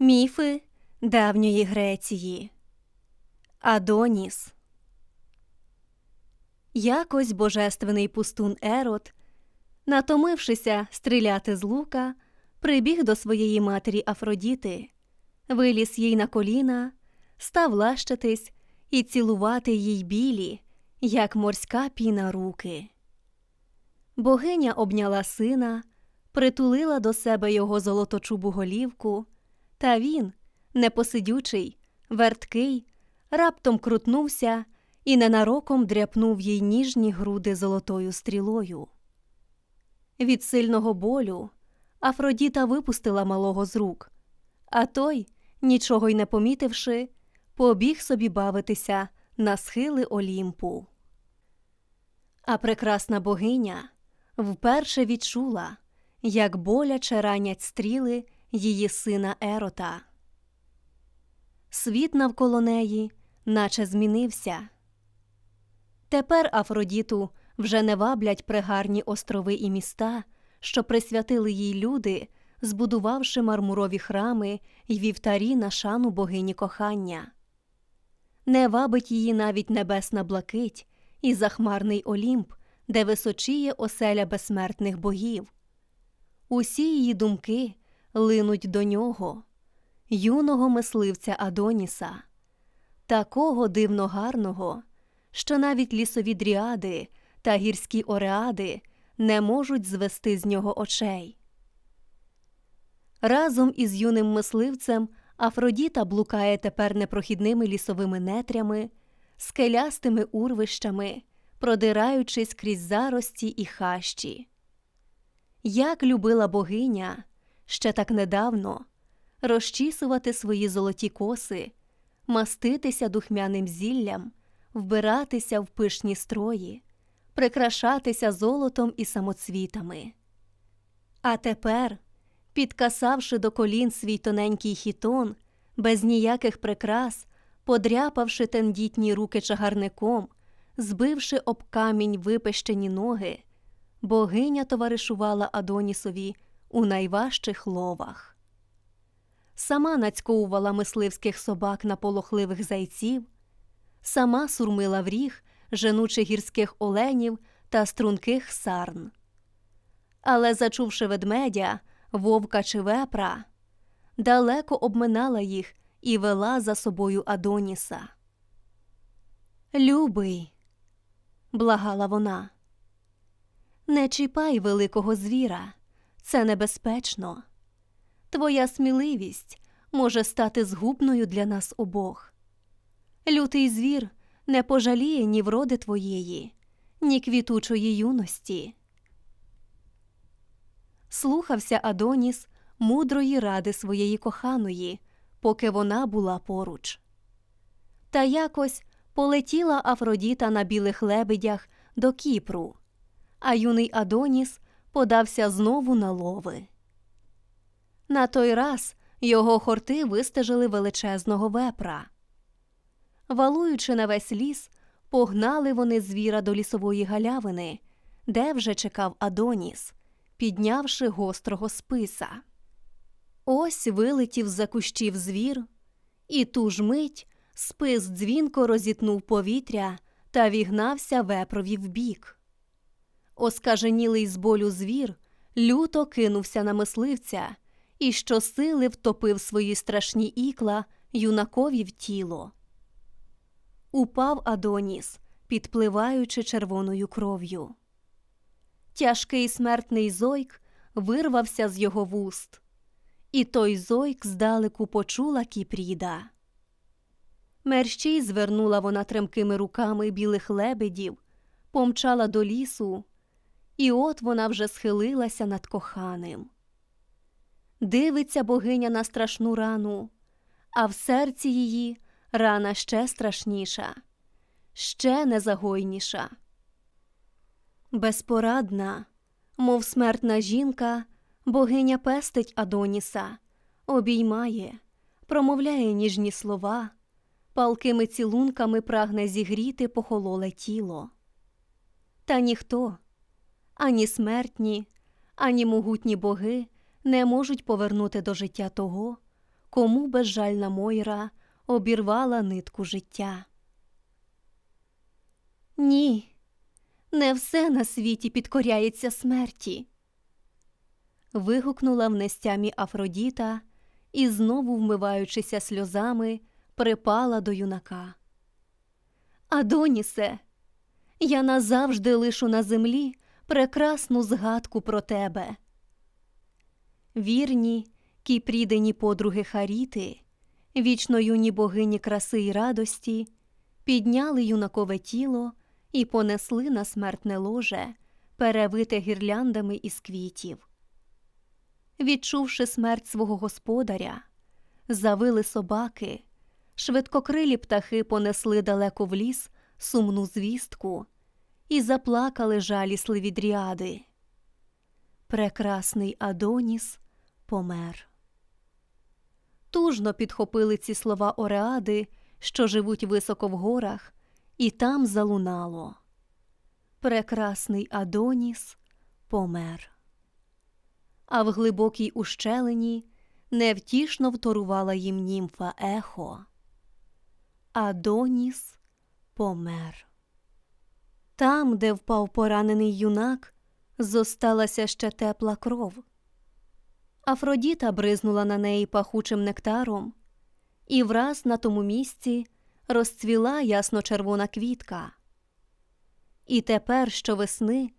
Міфи давньої Греції. Адоніс. Якось божественний пустун Ерот, натомившися стріляти з лука, прибіг до своєї матері Афродіти, виліз їй на коліна, став лащитись і цілувати їй білі, як морська піна руки. Богиня обняла сина, притулила до себе його золоточубу голівку, та він, непосидючий, верткий, раптом крутнувся і ненароком дряпнув їй ніжні груди золотою стрілою. Від сильного болю Афродіта випустила малого з рук, а той, нічого й не помітивши, побіг собі бавитися на схили Олімпу. А прекрасна богиня вперше відчула, як боляче ранять стріли її сина Ерота. Світ навколо неї наче змінився. Тепер Афродіту вже не ваблять пригарні острови і міста, що присвятили їй люди, збудувавши мармурові храми й вівтарі на шану богині кохання. Не вабить її навіть небесна блакить і захмарний Олімп, де височіє оселя безсмертних богів. Усі її думки линуть до нього, юного мисливця Адоніса, такого дивно гарного, що навіть лісові дріади та гірські ореади не можуть звести з нього очей. Разом із юним мисливцем Афродіта блукає тепер непрохідними лісовими нетрями, скелястими урвищами, продираючись крізь зарості і хащі. Як любила богиня ще так недавно розчісувати свої золоті коси, маститися духмяним зіллям, вбиратися в пишні строї, прикрашатися золотом і самоцвітами. А тепер, підкасавши до колін свій тоненький хітон, без ніяких прикрас, подряпавши тендітні руки чагарником, збивши об камінь випещені ноги, богиня товаришувала Адонісові у найважчих ловах. Сама нацьковувала мисливських собак на полохливих зайців, сама сурмила в ріг женучих гірських оленів та струнких сарн. Але, зачувши ведмедя, вовка чи вепра, далеко обминала їх і вела за собою Адоніса. Любий, благала вона, не чіпай великого звіра, це небезпечно. Твоя сміливість може стати згубною для нас обох. Лютий звір не пожаліє ні вроди твоєї, ні квітучої юності. Слухався Адоніс мудрої ради своєї коханої, поки вона була поруч. Та якось полетіла Афродіта на білих лебедях до Кіпру, а юний Адоніс подався знову на лови. На той раз його хорти вистежили величезного вепра. Валуючи на весь ліс, погнали вони звіра до лісової галявини, де вже чекав Адоніс, піднявши гострого списа. Ось вилетів за кущів звір, і ту ж мить спис дзвінко розітнув повітря та вігнався вепрові вбік. Оскаженілий з болю звір люто кинувся на мисливця і щосили втопив свої страшні ікла юнакові в тіло. Упав Адоніс, підпливаючи червоною кров'ю. Тяжкий смертний зойк вирвався з його вуст, і той зойк здалеку почула Кіпріда. Мерщій звернула вона тремкими руками білих лебедів, помчала до лісу, і от вона вже схилилася над коханим. Дивиться богиня на страшну рану, а в серці її рана ще страшніша, ще незагойніша. Безпорадна, мов смертна жінка, богиня пестить Адоніса, обіймає, промовляє ніжні слова, палкими цілунками прагне зігріти похололе тіло. Та ніхто, ані смертні, ані могутні боги не можуть повернути до життя того, кому безжальна Мойра обірвала нитку життя. Ні, не все на світі підкоряється смерті. Вигукнула в нестямі Афродіта і, знову вмиваючися сльозами, припала до юнака. Адонісе, я назавжди лишу на землі прекрасну згадку про тебе. Вірні, кіпрідені подруги Харіти, вічно юні богині краси й радості, підняли юнакове тіло і понесли на смертне ложе, перевите гірляндами із квітів. Відчувши смерть свого господаря, завили собаки, швидкокрилі птахи понесли далеко в ліс сумну звістку і заплакали жалісливі дріади. Прекрасний Адоніс помер. Тужно підхопили ці слова Ореади, що живуть високо в горах, і там залунало. Прекрасний Адоніс помер. А в глибокій ущелині невтішно вторувала їм німфа ехо. Адоніс помер. Там, де впав поранений юнак, зосталася ще тепла кров. Афродіта бризнула на неї пахучим нектаром, і враз на тому місці розцвіла ясно-червона квітка. І тепер щовесни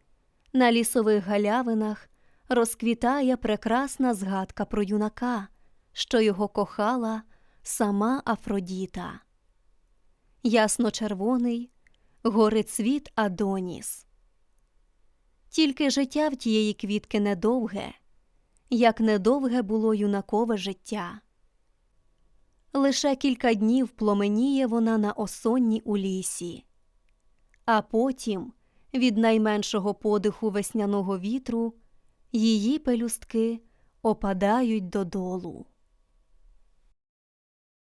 на лісових галявинах розквітає прекрасна згадка про юнака, що його кохала сама Афродіта. Ясно-червоний горицвіт Адоніс. Тільки життя в тієї квітки недовге, як недовге було юнакове життя. Лише кілька днів пломеніє вона на осонні у лісі, а потім, від найменшого подиху весняного вітру, її пелюстки опадають додолу.